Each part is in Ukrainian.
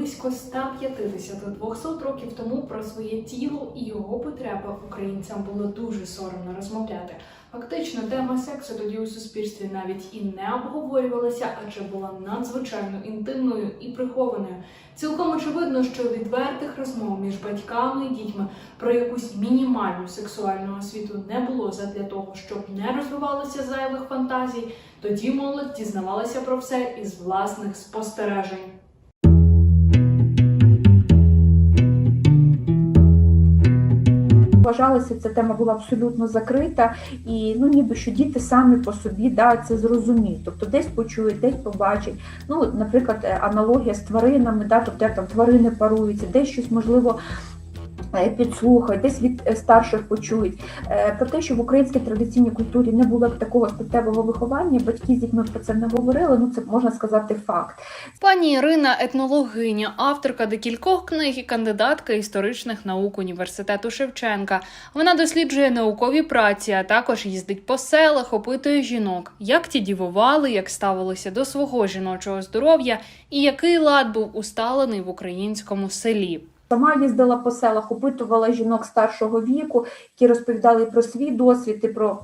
близько 150-200 років тому про своє тіло і його потреби українцям було дуже соромно розмовляти. Фактично, тема сексу тоді у суспільстві навіть і не обговорювалася, адже була надзвичайно інтимною і прихованою. Цілком очевидно, що відвертих розмов між батьками і дітьми про якусь мінімальну сексуальну освіту не було задля того, щоб не розвивалося зайвих фантазій. Тоді молодь дізнавалася про все із власних спостережень. Вважалося, ця тема була абсолютно закрита, і ну ніби що діти самі по собі да, це зрозуміють. Тобто десь почують, десь побачать. Ну, наприклад, е, аналогія з тваринами, да, тобто як там тварини паруються, десь щось можливо. Е, Підслухають, десь від е, старших почують Е, про те, що в українській традиційній культурі не було б такого статевого виховання, батьки з дітьми про це не говорили. Ну це можна сказати факт. Пані Ірина етнологиня, авторка декількох книг і кандидатка історичних наук університету Шевченка. Вона досліджує наукові праці, а також їздить по селах, опитує жінок, як ті дівували, як ставилися до свого жіночого здоров'я і який лад був усталений в українському селі. Сама їздила по селах, опитувала жінок старшого віку, які розповідали про свій досвід і про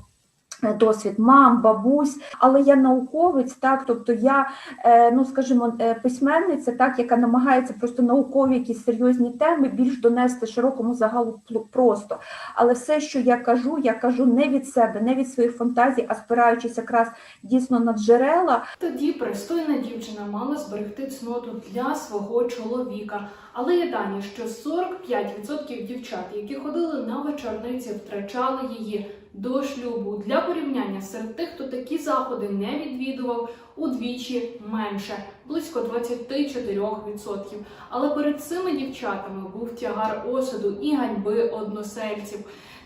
е, досвід мам, бабусь. Але я науковець, так, тобто я, е, ну скажімо, е, письменниця, так, яка намагається просто наукові якісь серйозні теми більш донести широкому загалу просто. Але все, що я кажу, я кажу не від себе, не від своїх фантазій, а спираючись якраз дійсно на джерела, Тоді пристойна дівчина мала зберегти цноту для свого чоловіка. Але є дані, що 45% дівчат, які ходили на вечорниці, втрачали її до шлюбу. Для порівняння серед тих, хто такі заходи не відвідував, удвічі менше, близько 24%. Але перед цими дівчатами був тягар осуду і ганьби односельців.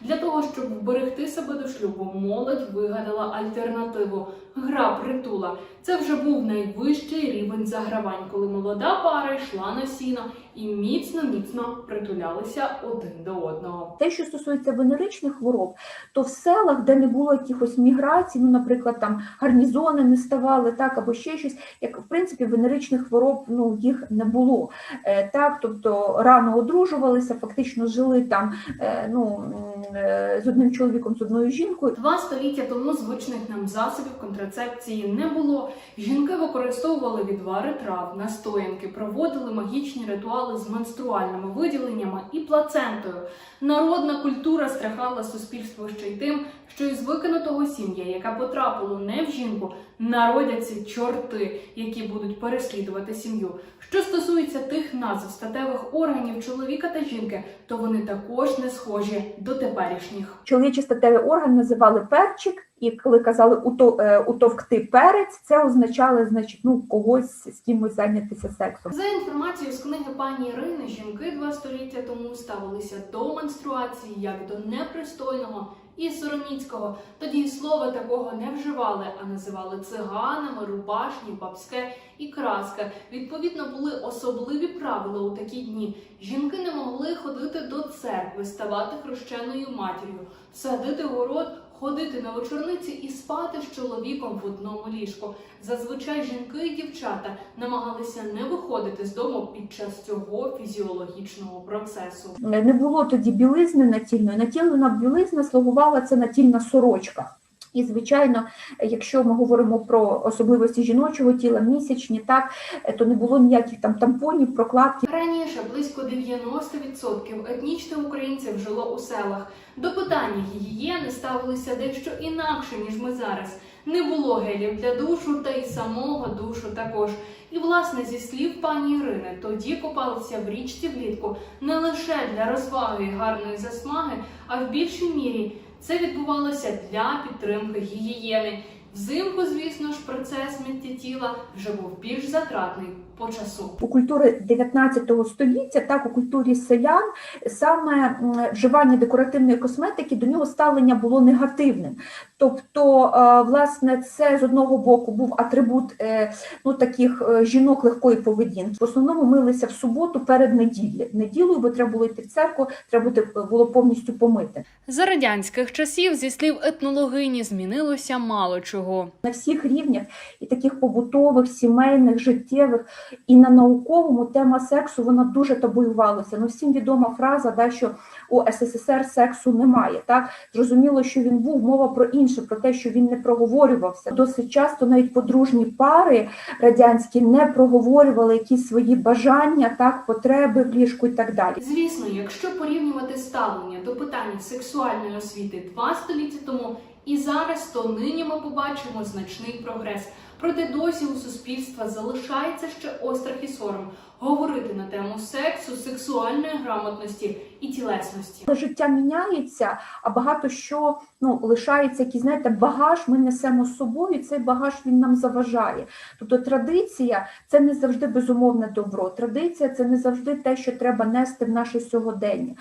Для того, щоб вберегти себе до шлюбу, молодь вигадала альтернативу гра притула. Це вже був найвищий рівень загравань, коли молода пара йшла на сіно і міцно міцно притулялися один до одного. Те, що стосується венеричних хвороб, то в селах, де не було якихось міграцій, ну, наприклад, там гарнізони не ставали, так або ще щось, як в принципі венеричних хвороб ну їх не було. Е, так, тобто рано одружувалися, фактично жили там е, ну, е, з одним чоловіком, з одною жінкою. Два століття тому звичних нам засобів контрацепції не було. Жінки використовували відвари трав, настоянки, проводили магічні ритуали з менструальними виділеннями і плацентою. Народна культура страхала суспільство ще й тим, що із викинутого сім'я, яка потрапила не в жінку, народяться чорти, які будуть переслідувати сім'ю. Що стосується тих назв статевих органів чоловіка та жінки, то вони також не схожі до теперішніх. Чоловічий статевий орган називали перчик, і коли казали «уто- е, утовкти перець, це означало, значить, ну когось з кимось зайнятися сексом. За інформацією з книги пані Ірини, жінки два століття тому ставилися до менструації як до непристойного і сороміцького. Тоді слова такого не вживали, а називали циганами, рубашні, бабське і краска. Відповідно, були особливі правила у такі дні. Жінки не могли ходити до церкви, ставати хрещеною матір'ю, садити город. Ходити на вечорниці і спати з чоловіком в одному ліжку. Зазвичай жінки і дівчата намагалися не виходити з дому під час цього фізіологічного процесу. Не було тоді білизни натільної. Натільна білизна слугувала це натільна сорочка. І, звичайно, якщо ми говоримо про особливості жіночого тіла, місячні, так то не було ніяких там тампонів, прокладки. Раніше близько 90% етнічних українців жило у селах. До питання гігієни ставилися дещо інакше, ніж ми зараз. Не було гелів для душу, та й самого душу також. І, власне, зі слів пані Ірини, тоді купалися в річці влітку не лише для розваги і гарної засмаги, а в більшій мірі це відбувалося для підтримки гігієни. Взимку, звісно ж, процес миття тіла вже був більш затратний по часу. У культури 19 століття, так у культурі селян, саме вживання декоративної косметики до нього ставлення було негативним. Тобто, е, власне, це з одного боку був атрибут е, ну, таких е, жінок легкої поведінки. В основному милися в суботу перед неділею. Неділею, бо треба було йти в церкву, треба бути- було повністю помити. За радянських часів, зі слів етнологині, змінилося мало чого. на всіх рівнях, і таких побутових, сімейних, життєвих, і на науковому тема сексу вона дуже табуювалася. Ну всім відома фраза, да, що у СССР сексу немає. Так зрозуміло, що він був мова про інше, про те, що він не проговорювався. Досить часто навіть подружні пари радянські не проговорювали якісь свої бажання, так потреби в ліжку і так далі. Звісно, якщо порівнювати ставлення до питання сексуальної освіти два століття тому і зараз, то нині ми побачимо значний прогрес. Проте досі у суспільства залишається ще острах і сором говорити на тему сексу, сексуальної грамотності і тілесності. Життя міняється, а багато що ну лишається якийсь, знаєте, багаж. Ми несемо з собою. і Цей багаж він нам заважає. Тобто традиція це не завжди безумовне добро. Традиція це не завжди те, що треба нести в наше сьогодення.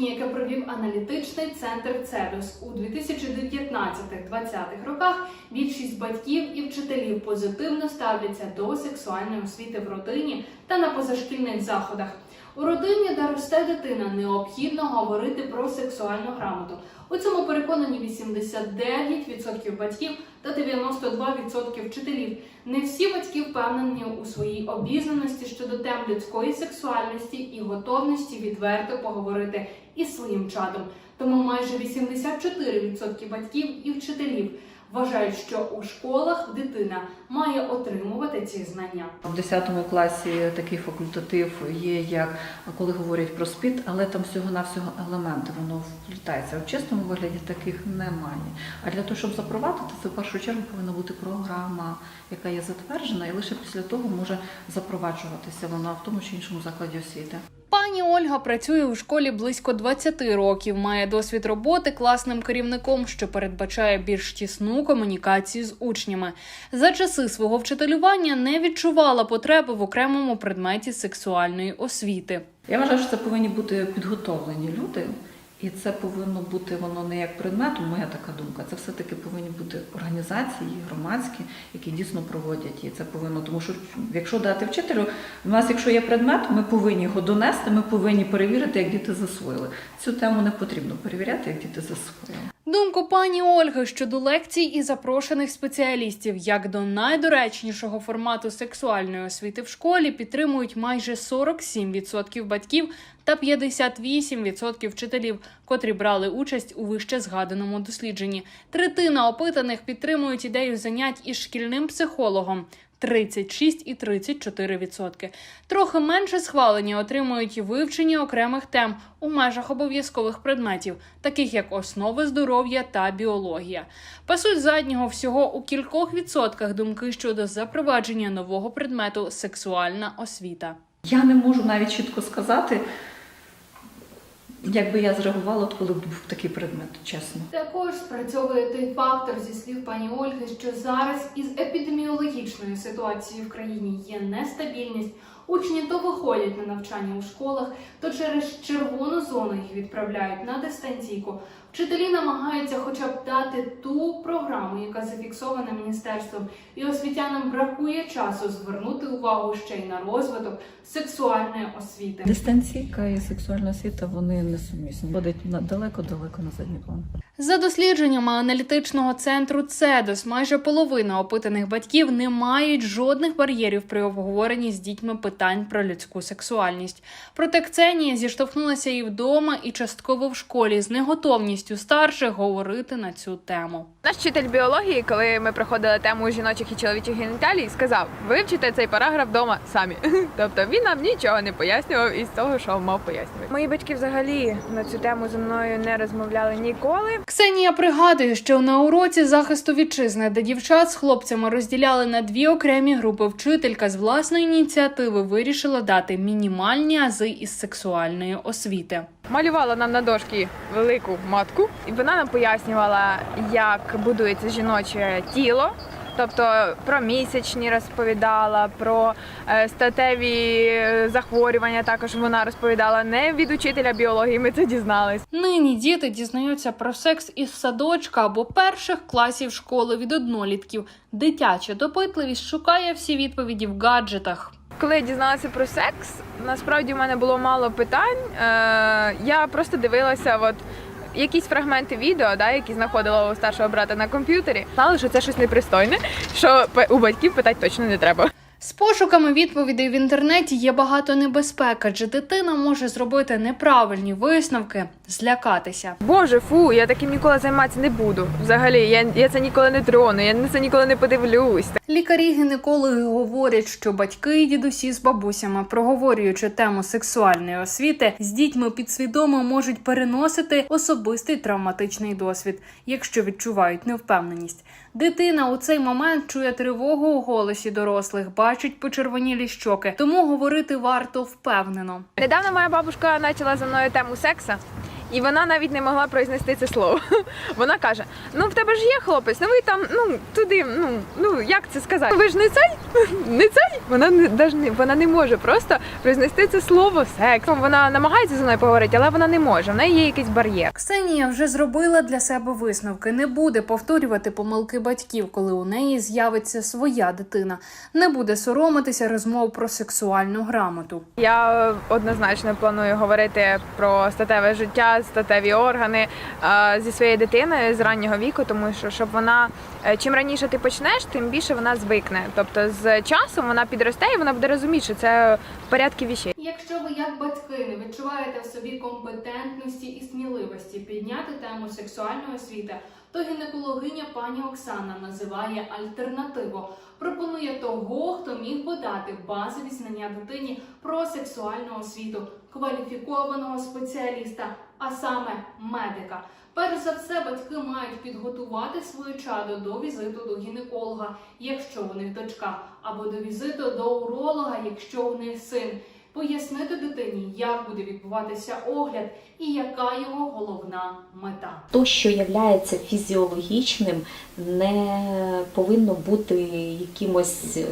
Дослідження, яке провів аналітичний центр ЦЕДОС у 2019-2020 роках, більшість батьків і вчителів позитивно ставляться до сексуальної освіти в родині та на позашкільних заходах. У родині, де росте дитина, необхідно говорити про сексуальну грамоту. У цьому переконані 89% батьків та 92% вчителів. Не всі батьки впевнені у своїй обізнаності щодо тем людської сексуальності і готовності відверто поговорити із своїм чадом. Тому майже 84% батьків і вчителів вважають, що у школах дитина має отримувати ці знання. В 10 класі такий факультатив є, як коли говорять про спід, але там всього-навсього елементи, воно вплітається. В чистому вигляді таких немає. А для того, щоб запровадити, це в першу чергу повинна бути програма, яка є затверджена, і лише після того може запроваджуватися вона в тому чи іншому закладі освіти. Пані Ольга працює у школі близько 20 років, має досвід роботи класним керівником, що передбачає більш тісну комунікацію з учнями. За часи свого вчителювання не відчувала потреби в окремому предметі сексуальної освіти. Я вважаю, що це повинні бути підготовлені люди, і це повинно бути воно не як предмет, моя така думка. Це все-таки повинні бути організації громадські, які дійсно проводять. І це повинно, тому що якщо дати вчителю, у нас, якщо є предмет, ми повинні його донести, ми повинні перевірити, як діти засвоїли. Цю тему не потрібно перевіряти, як діти засвоїли. Думку пані Ольги щодо лекцій і запрошених спеціалістів як до найдоречнішого формату сексуальної освіти в школі підтримують майже 47% батьків та 58% вчителів, котрі брали участь у вище згаданому дослідженні. Третина опитаних підтримують ідею занять із шкільним психологом. 36 і 34 відсотки. Трохи менше схвалення отримують вивчення окремих тем у межах обов'язкових предметів, таких як основи здоров'я та біологія. Пасуть заднього всього у кількох відсотках думки щодо запровадження нового предмету сексуальна освіта. Я не можу навіть чітко сказати, як би я зреагувала, коли б був такий предмет, чесно. Також спрацьовує той фактор зі слів пані Ольги, що зараз із епідеміологічною ситуацією в країні є нестабільність. Учні то виходять на навчання у школах, то через червону зону їх відправляють на дистанційку. Вчителі намагаються хоча б дати ту програму, яка зафіксована міністерством, і освітянам бракує часу звернути увагу ще й на розвиток сексуальної освіти. Дистанційка і сексуальна освіта вони несумісні. Будуть далеко-далеко на задній план. За дослідженнями аналітичного центру ЦЕДОС, майже половина опитаних батьків не мають жодних бар'єрів при обговоренні з дітьми питань про людську сексуальність. Проте Ксенія зіштовхнулася і вдома, і частково в школі з неготовністю старших говорити на цю тему. Наш вчитель біології, коли ми проходили тему жіночих і чоловічих геніталій, сказав: вивчите цей параграф вдома самі. Тобто він нам нічого не пояснював із того, що мав пояснювати. Мої батьки взагалі на цю тему зі мною не розмовляли ніколи. Ксенія пригадує, що на уроці захисту вітчизни, де дівчат з хлопцями розділяли на дві окремі групи, вчителька з власної ініціативи вирішила дати мінімальні ази із сексуальної освіти. Малювала нам на дошці велику матку, і вона нам пояснювала, як будується жіноче тіло. Тобто про місячні розповідала, про е, статеві е, захворювання також вона розповідала не від учителя біології. Ми це дізнались. Нині діти дізнаються про секс із садочка або перших класів школи від однолітків. Дитяча допитливість шукає всі відповіді в гаджетах. Коли я дізналася про секс, насправді в мене було мало питань. Е, я просто дивилася, от. Якісь фрагменти відео, да, які знаходила у старшого брата на комп'ютері, знали, що це щось непристойне, що у батьків питати точно не треба. З пошуками відповідей в інтернеті є багато небезпек, адже дитина може зробити неправильні висновки, злякатися. Боже, фу, я таким ніколи займатися не буду. Взагалі, я, я це ніколи не трону, я це ніколи не подивлюсь. Лікарі-гінекологи говорять, що батьки і дідусі з бабусями, проговорюючи тему сексуальної освіти, з дітьми підсвідомо можуть переносити особистий травматичний досвід, якщо відчувають невпевненість. Дитина у цей момент чує тривогу у голосі дорослих, бачить почервонілі щоки, тому говорити варто впевнено. Недавно моя бабушка почала за мною тему секса, і вона навіть не могла произнести це слово. Вона каже: Ну, в тебе ж є хлопець, ну ви там, ну туди, ну ну як це сказати? Ви ж не цей? Не цей? Вона не даже не вона не може просто произнести це слово секс. Вона намагається зі мною поговорити, але вона не може. В неї є якийсь бар'єр. Ксенія вже зробила для себе висновки. Не буде повторювати помилки батьків, коли у неї з'явиться своя дитина. Не буде соромитися розмов про сексуальну грамоту. Я однозначно планую говорити про статеве життя, статеві органи зі своєю дитиною з раннього віку, тому що щоб вона е, чим раніше ти почнеш, тим більше вона звикне. Тобто з часом вона підросте і вона буде розуміти, що це в порядку віщей. Якщо ви як батьки не відчуваєте в собі компетентності і сміливості підняти тему сексуальної освіти, то гінекологиня пані Оксана називає альтернативу. Пропонує того, хто міг би дати базові знання дитині про сексуальну освіту, кваліфікованого спеціаліста, а саме медика. Перш за все, батьки мають підготувати своє чадо до візиту до гінеколога, якщо у них дочка, або до візиту до уролога, якщо у них син. Пояснити дитині, як буде відбуватися огляд і яка його головна мета. То, що є фізіологічним, не повинно бути якимось е,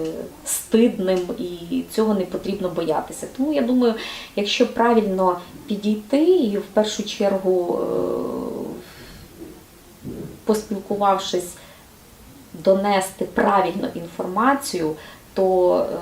стидним і цього не потрібно боятися. Тому я думаю, якщо правильно підійти і в першу чергу, е, поспілкувавшись, донести правильну інформацію, то е,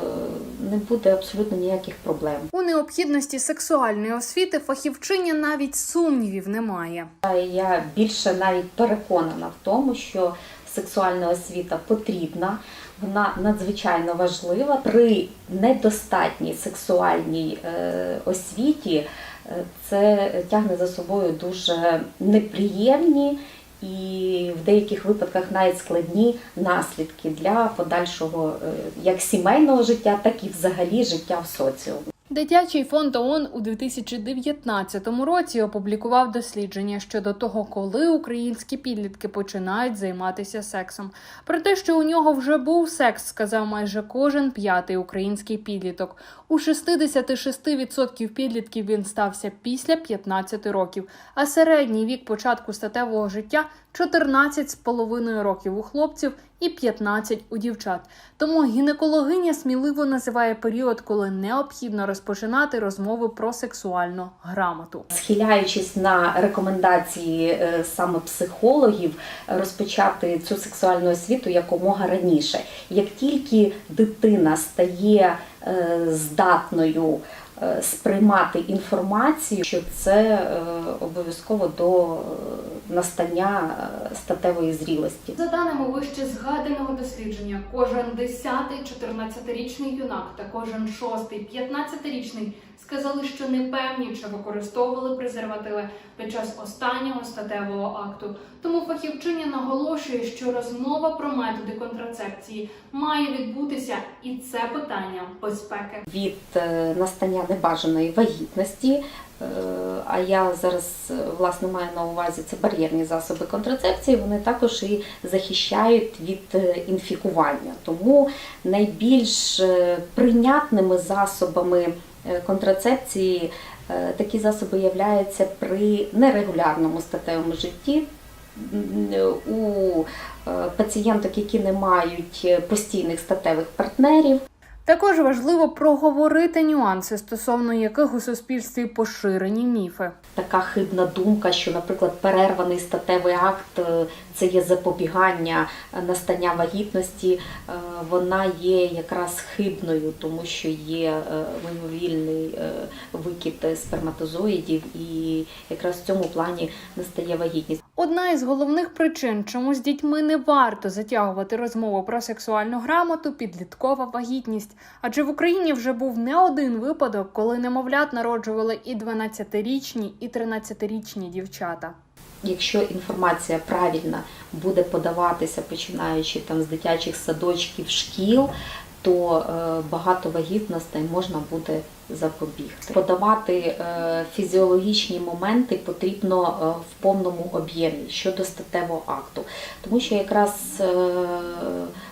не буде абсолютно ніяких проблем. У необхідності сексуальної освіти фахівчиня навіть сумнівів немає. Я більше навіть переконана в тому, що сексуальна освіта потрібна, вона надзвичайно важлива. При недостатній сексуальній е, освіті е, це тягне за собою дуже неприємні і в деяких випадках навіть складні наслідки для подальшого е, як сімейного життя, так і взагалі життя в соціумі. Дитячий фонд ООН у 2019 році опублікував дослідження щодо того, коли українські підлітки починають займатися сексом. Про те, що у нього вже був секс, сказав майже кожен п'ятий український підліток. У 66% підлітків він стався після 15 років, а середній вік початку статевого життя 14,5 років у хлопців і 15 у дівчат. Тому гінекологиня сміливо називає період, коли необхідно розпочинати розмови про сексуальну грамоту. схиляючись на рекомендації е, саме психологів, розпочати цю сексуальну освіту якомога раніше. Як тільки дитина стає е, здатною е, сприймати інформацію, що це обов'язково до настання е, статевої зрілості. За даними вище згаданого дослідження, кожен 10-й 14-річний юнак та кожен 6-й 15-річний сказали, що не певні чи використовували презервативи під час останнього статевого акту. Тому фахівчиня наголошує, що розмова про методи контрацепції має відбутися, і це питання безпеки. від е, настання небажаної вагітності. Е, А я зараз власне маю на увазі це бар'єрні засоби контрацепції. Вони також і захищають від е, інфікування. Тому найбільш е, прийнятними засобами контрацепції такі засоби являються при нерегулярному статевому житті. у пацієнток, які не мають постійних статевих партнерів. Також важливо проговорити нюанси, стосовно яких у суспільстві поширені міфи. Така хибна думка, що, наприклад, перерваний статевий акт е, це є запобігання е, настання вагітності, е, вона є якраз хибною, тому що є мимовільний е, викид сперматозоїдів, і якраз в цьому плані настає вагітність. Одна із головних причин, чому з дітьми не варто затягувати розмову про сексуальну грамоту, підліткова вагітність. Адже в Україні вже був не один випадок, коли немовлят народжували і 12-річні, і 13-річні дівчата. Якщо інформація правильна буде подаватися, починаючи там з дитячих садочків, шкіл, то е, багато вагітностей можна буде запобігти. Подавати е, фізіологічні моменти потрібно е, в повному об'ємі щодо статевого акту, тому що якраз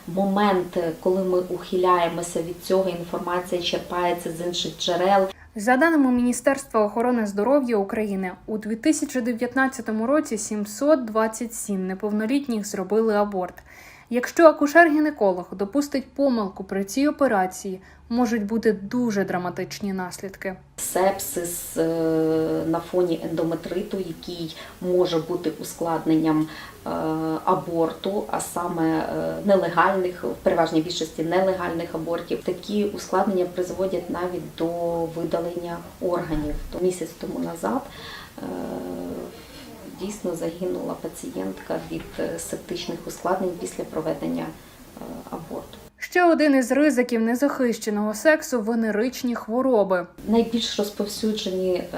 момент, коли ми ухиляємося від цього, інформація черпається з інших джерел, За даними Міністерства охорони здоров'я України, у 2019 році 727 неповнолітніх зробили аборт. Якщо акушер-гінеколог допустить помилку при цій операції, можуть бути дуже драматичні наслідки. сепсис е, на фоні ендометриту, який може бути ускладненням е, аборту, а саме е, нелегальних, в переважній більшості нелегальних абортів. Такі ускладнення призводять навіть до видалення органів. Місяць тому назад дійсно загинула пацієнтка від е, септичних ускладнень після проведення е, аборту. Ще один із ризиків незахищеного сексу венеричні хвороби. Найбільш розповсюджені е,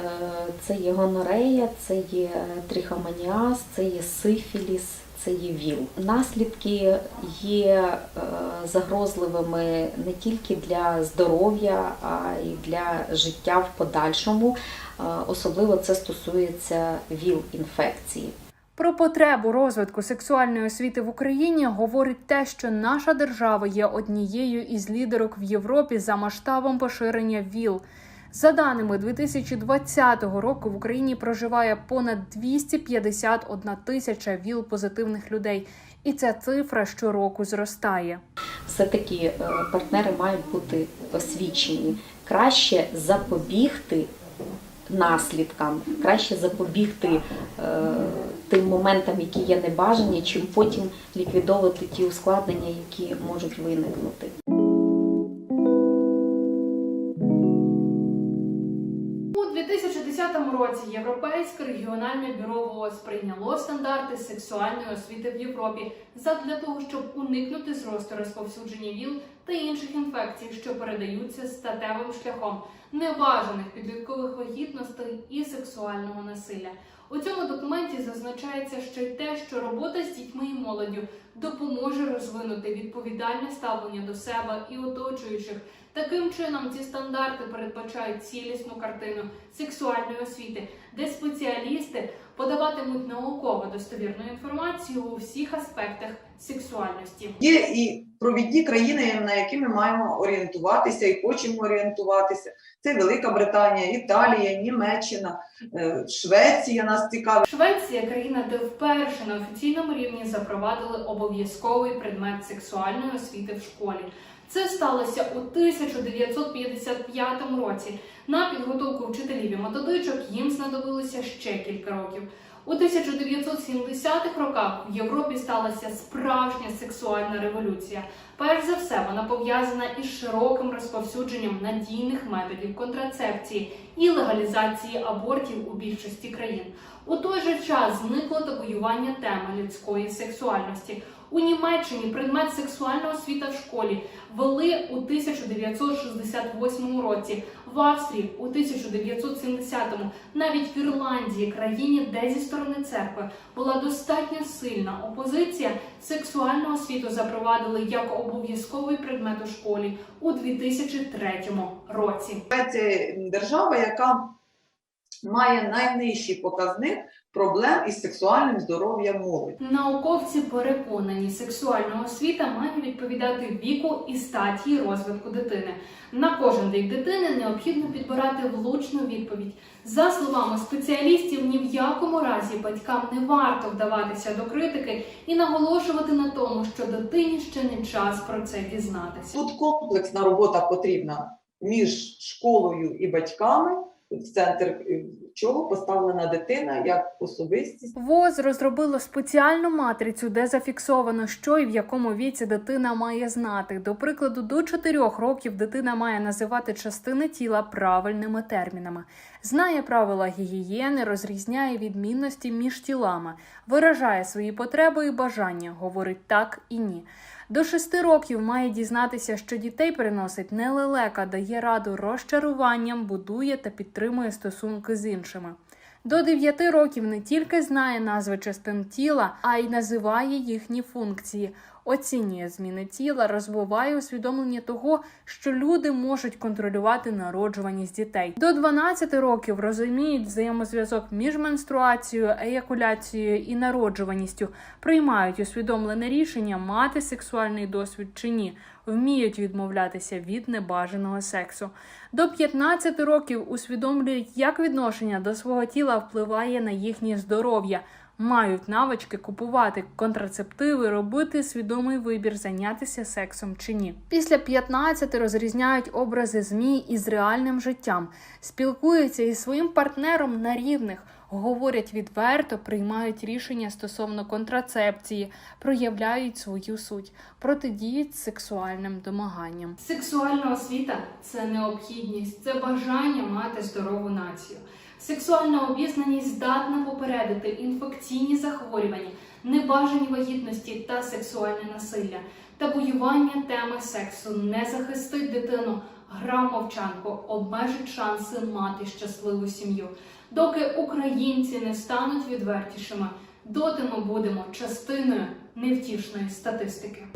це є гонорея, це є трихоманіаз, це є сифіліс, це є ВІЛ. Наслідки є е, загрозливими не тільки для здоров'я, а й для життя в подальшому. Е, Особливо це стосується ВІЛ-інфекції. Про потребу розвитку сексуальної освіти в Україні говорить те, що наша держава є однією із лідерок в Європі за масштабом поширення ВІЛ. За даними 2020 року в Україні проживає понад 251 тисяча ВІЛ позитивних людей, і ця цифра щороку зростає. все-таки е, партнери мають бути освічені. Краще запобігти наслідкам, краще запобігти е, тим моментам, які є небажані, чим потім ліквідовувати ті ускладнення, які можуть виникнути. Році Європейське регіональне бюро ВООЗ прийняло стандарти сексуальної освіти в Європі задля того, щоб уникнути зросту розповсюдження ВІЛ та інших інфекцій, що передаються статевим шляхом, небажаних підліткових вагітностей і сексуального насилля. У цьому документі зазначається ще й те, що робота з дітьми і молоддю допоможе розвинути відповідальне ставлення до себе і оточуючих. Таким чином, ці стандарти передбачають цілісну картину сексуальної освіти, де спеціалісти подаватимуть науково достовірну інформацію у всіх аспектах сексуальності. Є і провідні країни, на які ми маємо орієнтуватися і хочемо орієнтуватися. Це Велика Британія, Італія, Німеччина, е, Швеція нас цікавить. Швеція країна, де вперше на офіційному рівні запровадили обов'язковий предмет сексуальної освіти в школі. Це сталося у 1955 році. На підготовку вчителів і методичок їм знадобилося ще кілька років. У 1970-х роках в Європі сталася справжня сексуальна революція. Перш за все, вона пов'язана із широким розповсюдженням надійних методів контрацепції і легалізації абортів у більшості країн. У той же час зникло табуювання теми людської сексуальності. У Німеччині предмет сексуальна освіта в школі ввели у 1968 році, в Австрії у 1970-му, навіть в Ірландії, країні, де зі сторони церкви була достатньо сильна опозиція, сексуальну освіту запровадили як обов'язковий предмет у школі у 2003 році. Швеція держава, яка має найнижчий показник проблем із сексуальним здоров'ям молоді. Науковці переконані, сексуальна освіта має відповідати віку і статі розвитку дитини. На кожен вік дитини необхідно підбирати влучну відповідь. За словами спеціалістів, ні в якому разі батькам не варто вдаватися до критики і наголошувати на тому, що дитині ще не час про це дізнатися. Тут комплексна робота потрібна між школою і батьками, в центр е, чого поставлена дитина як особистість. ВОЗ розробило спеціальну матрицю, де зафіксовано, що і в якому віці дитина має знати. До прикладу, до 4 років дитина має називати частини тіла правильними термінами, знає правила гігієни, розрізняє відмінності між тілами, виражає свої потреби і бажання, говорить так і ні. До шести років має дізнатися, що дітей приносить не лелека, дає раду розчаруванням, будує та підтримує стосунки з іншими. До 9 років не тільки знає назви частин тіла, а й називає їхні функції, оцінює зміни тіла, розвиває усвідомлення того, що люди можуть контролювати народжуваність дітей. До 12 років розуміють взаємозв'язок між менструацією, еякуляцією і народжуваністю, приймають усвідомлене рішення мати сексуальний досвід чи ні, вміють відмовлятися від небажаного сексу. До 15 років усвідомлюють, як відношення до свого тіла впливає на їхнє здоров'я, мають навички купувати контрацептиви, робити свідомий вибір, зайнятися сексом чи ні. Після 15 розрізняють образи змі із реальним життям, спілкуються із своїм партнером на рівних. Говорять відверто, приймають рішення стосовно контрацепції, проявляють свою суть, протидіють сексуальним домаганням. Сексуальна освіта це необхідність, це бажання мати здорову націю. Сексуальна обізнаність здатна попередити інфекційні захворювання, небажані вагітності та сексуальне насилля. Табуювання теми сексу не захистить дитину, гра мовчанку обмежить шанси мати щасливу сім'ю. Доки українці не стануть відвертішими, доти ми будемо частиною невтішної статистики.